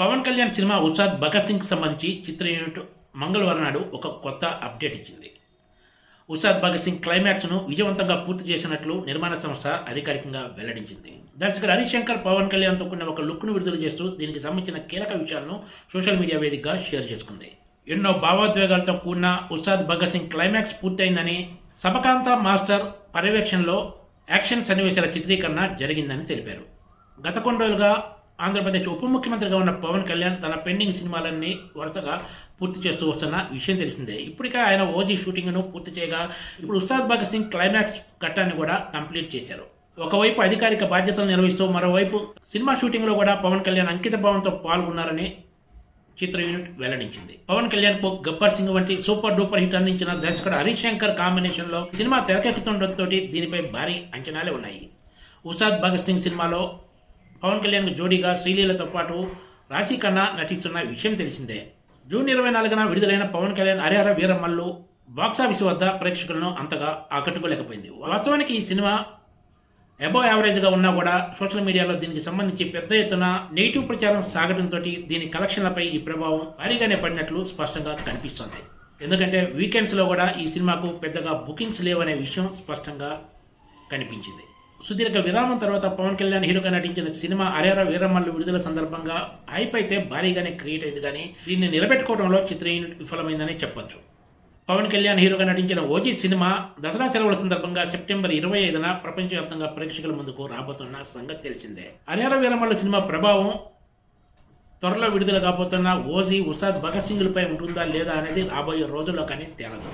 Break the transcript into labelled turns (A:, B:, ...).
A: Pawan Kalyan cinema Ustaad Bhagat Singh సంబంధించి చిత్ర unit మంగళవారం నాడు ఒక కొత్త అప్డేట్ ఇచ్చింది. ఉస్తాద్ భగత్ సింగ్ క్లైమాక్స్ను విజయవంతంగా పూర్తి చేసినట్లు నిర్మాణ సంస్థ అధికారికంగా వెల్లడించింది. దర్శకుడు హరిశంకర్ పవన్ కళ్యాణ్తో కూడిన ఒక లుక్ను విడుదల చేస్తూ దీనికి సంబంధించిన కీలక విషయాలను సోషల్ మీడియా వేదికగా షేర్ చేసుకుంది. ఎన్నో భావోద్వేగాలతో కూడిన ఉస్తాద్ భగత్ సింగ్ క్లైమాక్స్ పూర్తయిందని సబకాంత మాస్టర్ పర్యవేక్షణలో యాక్షన్ సన్నివేశాల చిత్రీకరణ జరిగిందని తెలిపారు. గత కొన్ని రోజులుగా ఆంధ్రప్రదేశ్ ఉప ముఖ్యమంత్రిగా ఉన్న పవన్ కళ్యాణ్ తన పెండింగ్ సినిమాలన్నీ వరుసగా పూర్తి చేస్తూ వస్తున్న విషయం తెలిసిందే. ఇప్పటికే ఆయన ఓజీ షూటింగ్ను పూర్తి చేయగా ఇప్పుడు ఉస్తాద్ భగత్ సింగ్ క్లైమాక్స్ ఘట్టాన్ని కూడా కంప్లీట్ చేశారు. ఒకవైపు అధికారిక బాధ్యతలు నిర్వహిస్తూ మరోవైపు సినిమా షూటింగ్లో కూడా పవన్ కళ్యాణ్ అంకిత భావంతో పాల్గొన్నారని చిత్ర యూనిట్ వెల్లడించింది. పవన్ కళ్యాణ్కు గబ్బర్ సింగ్ వంటి సూపర్ డూపర్ హిట్ అందించిన దర్శకుడు హరీష్ శంకర్ కాంబినేషన్లో సినిమా తెరకెక్కుతుండటంతో దీనిపై భారీ అంచనాలే ఉన్నాయి. ఉసాద్ భగత్ సింగ్ సినిమాలో పవన్ కళ్యాణ్ జోడీగా శ్రీలీలతో పాటు రాశి ఖన్నా నటిస్తున్న విషయం తెలిసిందే. జూన్ ఇరవై నాలుగున విడుదలైన పవన్ కళ్యాణ్ హరిహర వీరమ్మల్లు బాక్సాఫీస్ వద్ద ప్రేక్షకులను అంతగా ఆకట్టుకోలేకపోయింది. వాస్తవానికి ఈ సినిమా అబో యావరేజ్గా ఉన్నా కూడా సోషల్ మీడియాలో దీనికి సంబంధించి పెద్ద ఎత్తున నెగిటివ్ ప్రచారం సాగడంతో దీని కలెక్షన్లపై ఈ ప్రభావం భారీగానే పడినట్లు స్పష్టంగా కనిపిస్తోంది. ఎందుకంటే వీకెండ్స్లో కూడా ఈ సినిమాకు పెద్దగా బుకింగ్స్ లేవనే విషయం స్పష్టంగా కనిపించింది. సుదీర్ఘ విరామం తర్వాత పవన్ కళ్యాణ్ హీరోగా నటించిన సినిమా అరేర వీరమ్మల్లు విడుదల సందర్భంగా హైప్ అయితే భారీగానే క్రియేట్ అయింది కానీ దీన్ని నిలబెట్టుకోవడంలో చిత్ర యూనిట్ విఫలమైందని చెప్పొచ్చు. పవన్ కళ్యాణ్ హీరోగా నటించిన ఓజీ సినిమా దసరా సెలవుల సందర్భంగా సెప్టెంబర్ ఇరవై ఐదున ప్రపంచవ్యాప్తంగా ప్రేక్షకుల ముందుకు రాబోతున్న సంగతి తెలిసిందే. అరేర వీరమల్ల సినిమా ప్రభావం త్వరలో విడుదల కాబోతున్న ఓజీ ఉస్తాద్ భగత్ సింగ్లపై ఉంటుందా లేదా అనేది రాబోయే రోజుల్లో కానీ తేలదు.